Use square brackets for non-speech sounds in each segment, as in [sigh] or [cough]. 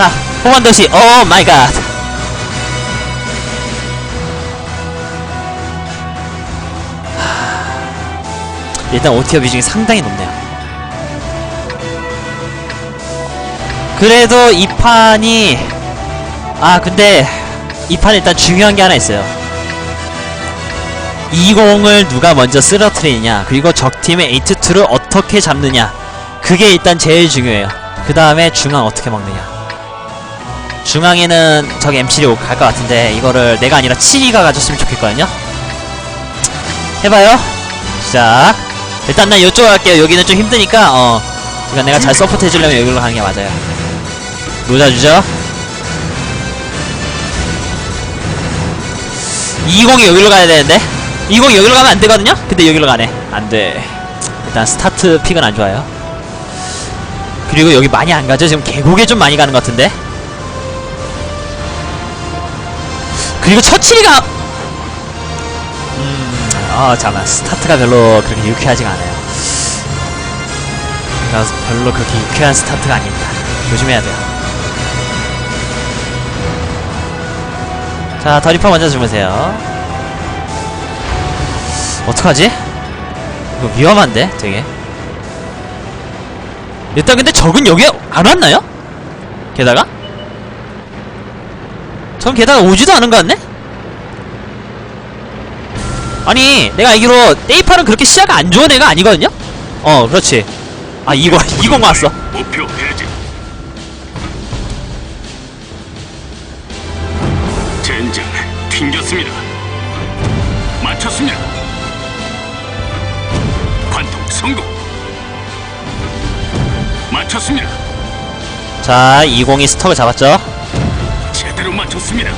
자, 호만도시, 오 마이 갓. 하, 일단 오티어 비중이 상당히 높네요. 그래도 이 판이 아 근데 이 판 일단 중요한 게 하나 있어요. 20을 누가 먼저 쓰러트리느냐 그리고 적팀의 8-2를 어떻게 잡느냐 그게 일단 제일 중요해요 그 다음에 중앙 어떻게 먹느냐 중앙에는 저기 M7이 갈것 같은데 이거를 내가 아니라 7이가 가졌으면 좋겠거든요 해봐요 시작 일단 난 이쪽으로 갈게요 여기는 좀 힘드니까 어 이건 내가 잘 서포트 해주려면 여기로 가는 게 맞아요 놓아주죠 20이 여기로 가야 되는데 20 여기로 가면 안 되거든요? 근데 여기로 가네. 안 돼. 일단 스타트 픽은 안 좋아요. 그리고 여기 많이 안 가죠? 지금 계곡에 좀 많이 가는 것 같은데? 그리고 처칠이가 음, 아 잠깐 스타트가 별로 그렇게 유쾌하지가 않아요. 그래서 별로 그렇게 유쾌한 스타트가 아닙니다. 조심해야 돼요. 자, 더리퍼 먼저 주무세요. 어떡하지? 이거 위험한데, 되게. 일단 근데 적은 여기 안 왔나요? 게다가? 전 게다가 오지도 않은 것 같네? 아니, 내가 알기로 네이팔은 그렇게 시야가 안 좋은 애가 아니거든요? 어, 그렇지. 아, 이거, [laughs] 이거 왔어. 목표 해제. 젠장 튕겼습니다. 맞췄습니다. 관통 성공. 맞췄습니다. 자, 20이 스톱을 잡았죠? 맞췄습니다.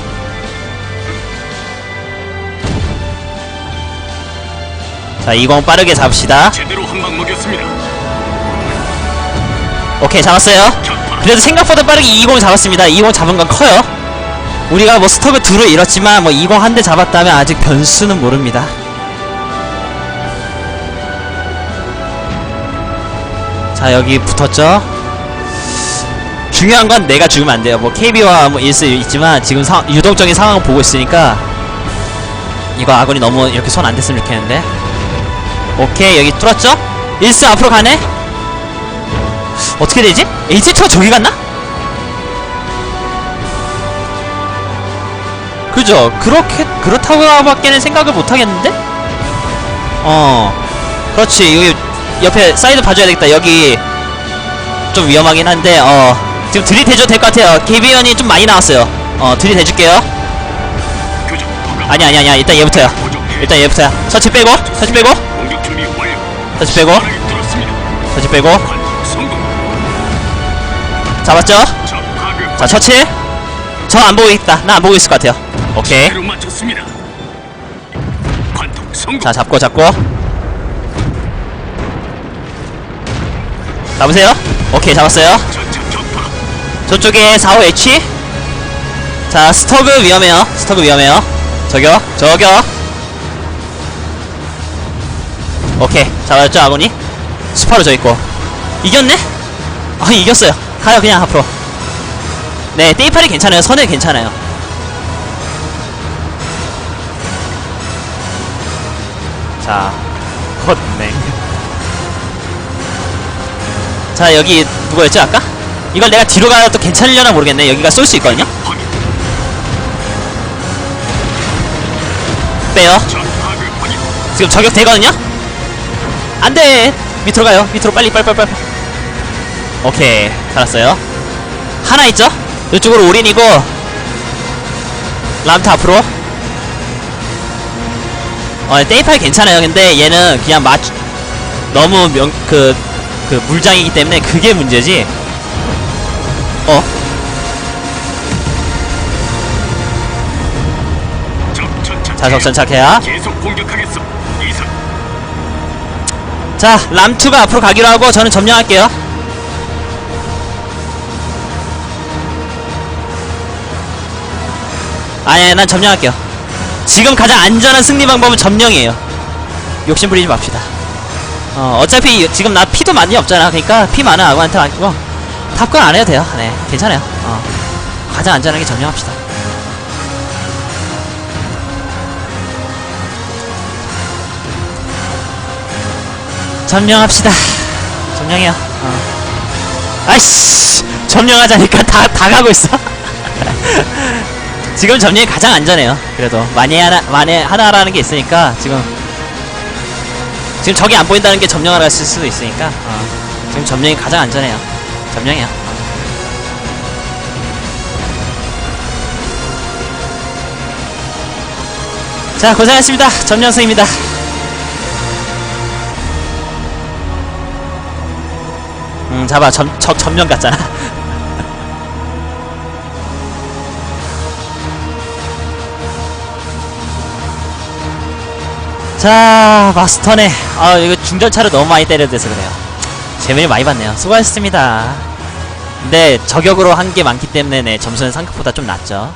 자, 20 빠르게 잡읍시다. 제대로 한 방 먹였습니다. 오케이, 잡았어요. 격파. 그래도 생각보다 빠르게 20 잡았습니다. 20 잡은 건 커요. 우리가 뭐 스톱을 둘을 잃었지만 뭐20한대 잡았다면 아직 변수는 모릅니다. 자 여기 붙었죠. 중요한 건 내가 죽으면 안 돼요. 뭐 KB와 뭐 일수 있지만 지금 사, 유동적인 상황을 보고 있으니까 이거 아군이 너무 이렇게 손 안 댔으면 좋겠는데. 오케이 여기 뚫었죠? 일수 앞으로 가네. 어떻게 되지? H2가 저기 갔나? 그죠? 그렇게 그렇다고밖에는 생각을 못 하겠는데? 어, 그렇지. 여기 옆에 사이드 봐줘야 되겠다. 여기 좀 위험하긴 한데, 어, 지금 들이대줘도 될 것 같아요. 개비언이 좀 많이 나왔어요. 어. 교정 허가. 아니 아니 아니야. 일단 얘부터야. 일단 얘부터야. 서치 빼고, 서치 빼고. 서치 빼고. 서치 빼고. 잡았죠? 자, 처치. 저 안 보고 있다. 나 안 보고 있을 것 같아요. 오케이. 자 잡고 잡고 잡으세요 오케이 잡았어요. 저쪽에 45H 자 스터그 위험해요. 스터그 위험해요. 저기요. 저기요. 오케이. 잡았죠 아군이? 스파로 저 있고. 이겼네? 아 이겼어요. 가요 그냥 앞으로. 네 떼이팔이 괜찮아요. 선에 괜찮아요. 자 헛냉 자 여기 누구였죠 아까? 이걸 내가 뒤로 가도 또 괜찮으려나 모르겠네. 여기가 쏠 수 있거든요. 빼요. 지금 저격 되거든요? 안돼. 밑으로 가요. 밑으로 빨리 빨리 빨리 빨리. 오케이. 살았어요. 하나 있죠? 이쪽으로 올인이고 람트 앞으로. 어 떼이팔 괜찮아요. 근데 얘는 그냥 맞 너무 명 그 그 물장이기 때문에 그게 문제지 어? 적 전차. 자 적전착해야 계속 공격하겠어. 이상. 자 람투가 앞으로 가기로 하고 저는 점령할게요 아니 난 점령할게요 지금 가장 안전한 승리 방법은 점령이에요 욕심 부리지 맙시다 어 어차피 지금 나 피도 많이 없잖아 그러니까 피 많은 아구한테 아니고 탑건 안 해도 돼요. 네, 괜찮아요. 어. 가장 안전하게 점령합시다. 점령합시다. 점령해요. 어. 아이씨, 점령하자니까 다, 다 가고 있어. [laughs] 지금 점령이 가장 안전해요. 그래도 만에 하나, 만에 하나라는 게 있으니까 지금 지금 적이 안 보인다는 게 점령하러 갔을 수도 있으니까 어. 지금 점령이 가장 안전해요. 어. 자 고생하셨습니다. 점령승입니다. 음 잡아 점, 적 점령 같잖아. [laughs] 자 마스터네 아 이거 중전차를 너무 많이 때려대서 그래요 재미를 많이 봤네요. 수고하셨습니다. 근데 저격으로 한 게 많기 때문에 네, 점수는 상급보다 좀 낮죠